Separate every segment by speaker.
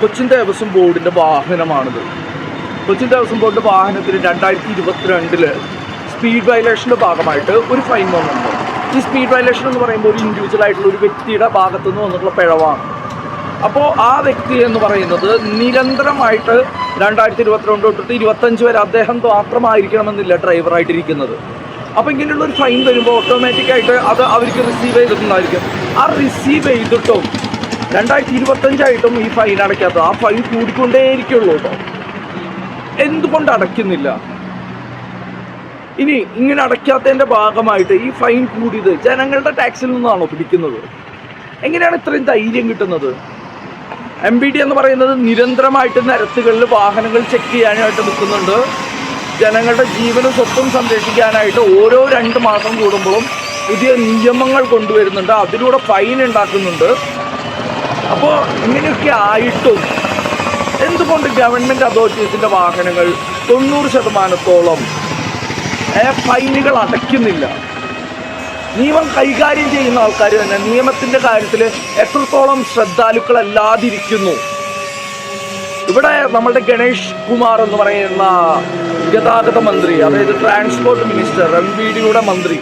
Speaker 1: കൊച്ചിൻ ദേവസ്വം ബോർഡിന്റെ വാഹനമാണിത്. കൊച്ചിൻ ദേവസ്വം ബോർഡിന്റെ വാഹനത്തിന് രണ്ടായിരത്തി ഇരുപത്തിരണ്ടിൽ സ്പീഡ് വയലേഷന്റെ ഭാഗമായിട്ട് ഒരു ഫൈൻ വന്നിട്ടുണ്ട്. ഈ സ്പീഡ് വയലേഷൻ എന്ന് പറയുമ്പോൾ ഒരു ഇൻഡിവിജ്വൽ ആയിട്ടുള്ള ഒരു വ്യക്തിയുടെ ഭാഗത്തു നിന്ന് വന്നിട്ടുള്ള പിഴവാണ്. അപ്പോൾ ആ വ്യക്തി എന്ന് പറയുന്നത് നിരന്തരമായിട്ട് രണ്ടായിരത്തി ഇരുപത്തിരണ്ട് തൊട്ടിട്ട് ഇരുപത്തഞ്ച് വരെ അദ്ദേഹം മാത്രമായിരിക്കണമെന്നില്ല ഡ്രൈവറായിട്ടിരിക്കുന്നത് അപ്പോൾ ഇങ്ങനെയുള്ള ഒരു ഫൈൻ വരുമ്പോൾ ഓട്ടോമാറ്റിക്കായിട്ട് അത് അവർക്ക് റിസീവ് ചെയ്തിട്ടുണ്ടായിരിക്കും. ആ റിസീവ് ചെയ്തിട്ടും രണ്ടായിരത്തി ഇരുപത്തഞ്ചായിട്ടും ഈ ഫൈൻ അടയ്ക്കാത്തത്. ആ ഫൈൻ കൂടിക്കൊണ്ടേയിരിക്കുള്ളൂ കേട്ടോ എന്തുകൊണ്ട് അടയ്ക്കുന്നില്ല? ഇനി ഇങ്ങനെ അടയ്ക്കാത്തതിന്റെ ഭാഗമായിട്ട് ഈ ഫൈൻ കൂടിയത് ജനങ്ങളുടെ ടാക്സിൽ നിന്നാണോ പിടിക്കുന്നത്? എങ്ങനെയാണ് ഇത്രയും ധൈര്യം കിട്ടുന്നത്? എം ബി ഡി എന്ന് പറയുന്നത് നിരന്തരമായിട്ട് നിരത്തുകളിൽ വാഹനങ്ങൾ ചെക്ക് ചെയ്യാനായിട്ട് നിൽക്കുന്നുണ്ട്. ജനങ്ങളുടെ ജീവനും സ്വത്തും സംരക്ഷിക്കാനായിട്ട് ഓരോ രണ്ട് മാസം കൂടുമ്പോഴും പുതിയ നിയമങ്ങൾ കൊണ്ടുവരുന്നുണ്ട്. അതിലൂടെ ഫൈൻ ഉണ്ടാക്കുന്നുണ്ട്. അപ്പോൾ ഇങ്ങനെയൊക്കെ ആയിട്ടും എന്തുകൊണ്ട് ഗവൺമെന്റ് അതോറിറ്റീസിന്റെ വാഹനങ്ങൾ തൊണ്ണൂറ് ശതമാനത്തോളം ഫൈനുകൾ അടയ്ക്കുന്നില്ല? നിയമം കൈകാര്യം ചെയ്യുന്ന ആൾക്കാർ തന്നെ നിയമത്തിന്റെ കാര്യത്തിൽ എത്രത്തോളം ശ്രദ്ധാലുക്കളല്ലാതിരിക്കുന്നു? ഇവിടെ നമ്മളുടെ ഗണേഷ് കുമാർ എന്ന് പറയുന്ന ഗതാഗത മന്ത്രി അതായത് ട്രാൻസ്പോർട്ട് മിനിസ്റ്റർ എം വി ഡിയുടെ മന്ത്രി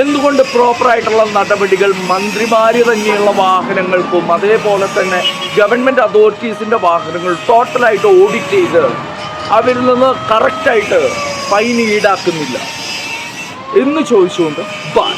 Speaker 1: എന്തുകൊണ്ട് പ്രോപ്പറായിട്ടുള്ള നടപടികൾ മന്ത്രിമാർ തന്നെയുള്ള വാഹനങ്ങൾക്കും അതേപോലെ തന്നെ ഗവൺമെന്റ് അതോറിറ്റീസിന്റെ വാഹനങ്ങൾ ടോട്ടലായിട്ട് ഓഡിറ്റ് ചെയ്ത് അവരിൽ നിന്ന് കറക്റ്റായിട്ട് ഫൈൻ ഈടാക്കുന്നില്ല. എന്ന് ചോദിച്ചുകൊണ്ട് ബൈ